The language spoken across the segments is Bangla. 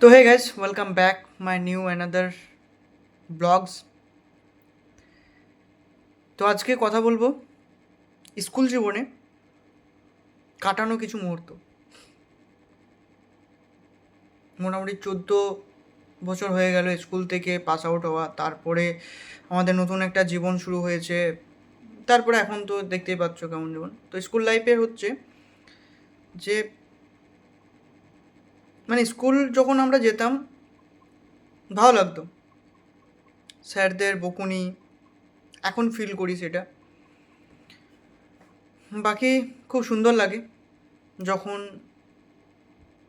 তো hey guys welcome back my new another blogs তো আজকে কথা বলব স্কুল জীবনে কাটানো কিছু মুহূর্ত। মোটামুটি চোদ্দ বছর হয়ে গেল স্কুল থেকে পাস আউট হওয়া, তারপরে আমাদের নতুন একটা জীবন শুরু হয়েছে, তারপরে এখন তো দেখতেই পাচ্ছ কেমন জীবন। তো স্কুল লাইফের হচ্ছে যে মানে স্কুল যখন আমরা যেতাম, ভালো লাগতো। স্যারদের বকুনি, এখন ফিল করি সেটা। বাকি খুব সুন্দর লাগে। যখন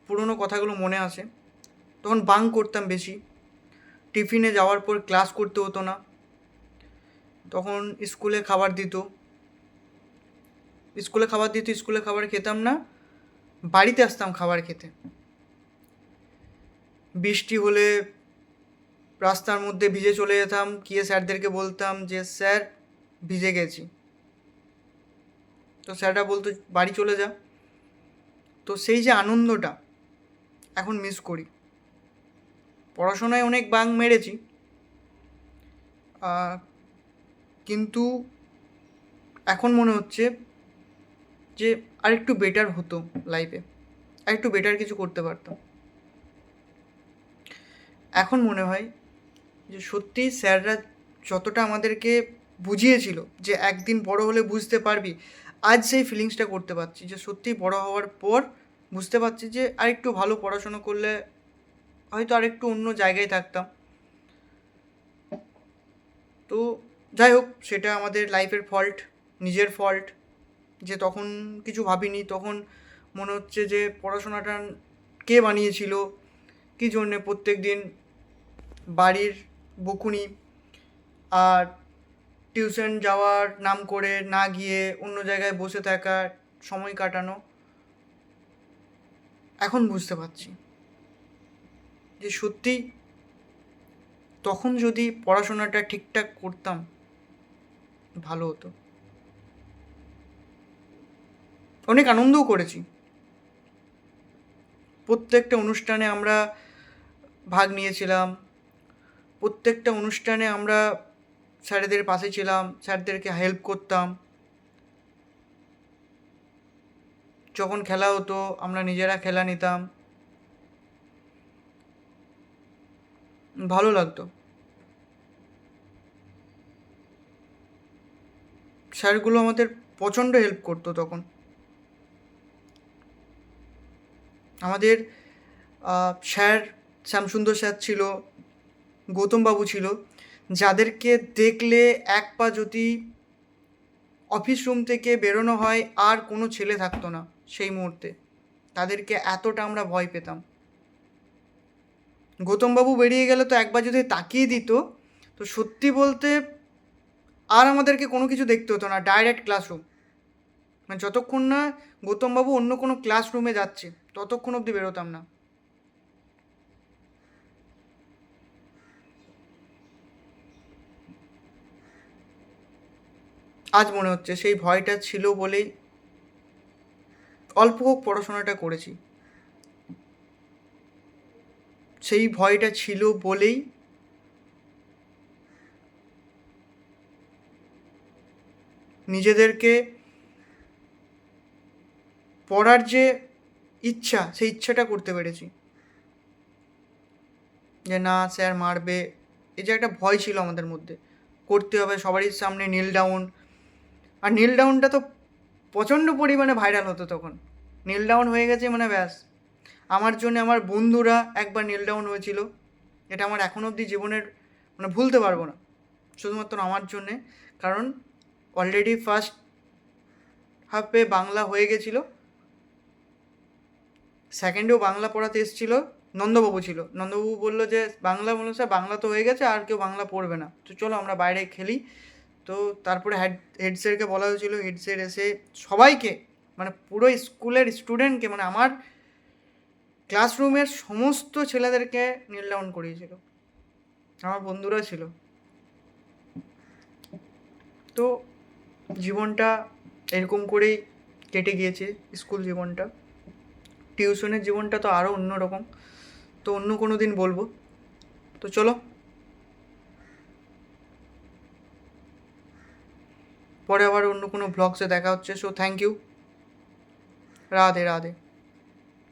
পুরনো কথাগুলো মনে আসে, তখন বাং করতাম বেশি। টিফিনে যাওয়ার পর ক্লাস করতে হতো না। তখন স্কুলে খাবার দিত। স্কুলে খাবার দিত, স্কুলে খাবার খেতাম না। বাড়িতে আসতাম খাবার খেতে। বৃষ্টি হলে রাস্তার মধ্যে ভিজে চলে যেতাম, গিয়ে স্যারদেরকে বলতাম যে, স্যার, ভিজে গেছি। তো স্যাররা বলতো, বাড়ি চলে যা। তো সেই যে আনন্দটা এখন মিস করি। পড়াশোনায় অনেক বাং মেরেছি। কিন্তু এখন মনে হচ্ছে যে, আরেকটু বেটার হতো লাইফে আরেকটু বেটার কিছু করতে পারতাম। এখন মনে হয় যে সত্যিই স্যাররা যতটা আমাদেরকে বুঝিয়েছিল যে একদিন বড় হলে বুঝতে পারবি, আজ সেই ফিলিংসটা করতে পারছি। যে সত্যিই বড় হওয়ার পর বুঝতে পারছি যে আরেকটু ভালো পড়াশোনা করলে হয়তো আরেকটু অন্য জায়গায় থাকতাম। তো যাই হোক, সেটা আমাদের লাইফের ফল্ট নিজের ফল্ট যে তখন কিছু ভাবিনি, তখন মনে হচ্ছে যে পড়াশোনাটা কে বানিয়েছিল, কী জন্যে প্রত্যেক দিন বাড়ির বকুনি আর টিউশন যাওয়ার নাম করে না গিয়ে অন্য জায়গায় বসে থাকা সময় কাটানো, এখন বুঝতে পারছি। যে সত্যি তখন যদি পড়াশোনাটা ঠিকঠাক করতাম, ভালো হতো। অনেক আনন্দও করেছি। প্রত্যেকটা অনুষ্ঠানে আমরা ভাগ নিয়েছিলাম। প্রত্যেকটা অনুষ্ঠানে আমরা স্যারেদের পাশে ছিলাম, স্যারদেরকে হেল্প করতাম। যখন খেলা হতো, আমরা নিজেরা খেলা নিতাম। ভালো লাগতো। স্যারগুলো আমাদের প্রচণ্ড হেল্প করতো তখন। আমাদের স্যার, শ্যামসুন্দর স্যার ছিল গৌতমবাবু ছিল, যাদেরকে দেখলে এক পা যদি অফিস রুম থেকে বেরোনো হয়, আর কোনো ছেলে থাকতো না সেই মুহূর্তে। তাদেরকে এতটা আমরা ভয় পেতাম। গৌতমবাবু বেরিয়ে গেলে তো একবার যদি তাকিয়ে দিত, তো সত্যি বলতে আর আমাদেরকে কোনো কিছু দেখতে হতো না ডাইরেক্ট ক্লাসরুম মানে যতক্ষণ না গৌতমবাবু অন্য কোনো ক্লাসরুমে যাচ্ছে, ততক্ষণ অবধি বেরোতাম না। আজ মনে হচ্ছে সেই ভয়টা ছিল বলেই অল্প হোক পড়াশোনাটা করেছি। সেই ভয়টা ছিল বলেই নিজেদেরকে পড়ার যে ইচ্ছা, সেই ইচ্ছাটা করতে পেরেছি। যে না, স্যার মারবে, এই যে একটা ভয় ছিল আমাদের মধ্যে। করতে হবে, সবারই সামনে নীল ডাউন আর নীল ডাউনটা তো প্রচণ্ড পরিমাণে ভাইরাল হতো তখন। নীল ডাউন হয়ে গেছে মানে ব্যাস। আমার জন্য আমার বন্ধুরা একবার নীল ডাউন হয়েছিল। এটা আমার এখন অবধি জীবনের মানে ভুলতে পারব না। শুধুমাত্র আমার জন্যে। কারণ অলরেডি ফার্স্ট হাফে বাংলা হয়ে গেছিল। সেকেন্ডেও বাংলা পড়াতে এসেছিল। নন্দবাবু ছিল। নন্দবাবু বলল যে, বাংলা স্যার বাংলা তো হয়ে গেছে, আর কেউ বাংলা পড়বে না। তো চলো আমরা বাইরে খেলি। তো তারপরে হেড হেড স্যারকে বলা হয়েছিল। হেড স্যার এসে সবাইকে মানে পুরো স্কুলের স্টুডেন্টকে মানে আমার ক্লাসরুমের সমস্ত ছেলেদেরকে নীল ডাউন করিয়েছিল। আমার বন্ধুরা ছিল। তো জীবনটা এরকম করেই কেটে গিয়েছে স্কুল জীবনটা। টিউশনের জীবনটা তো আরও অন্যরকম। তো অন্য কোনো দিন বলব। তো চলো। পরে আবার অন্য কোনো ব্লগসে দেখা হচ্ছে so thank you Radhe Radhe.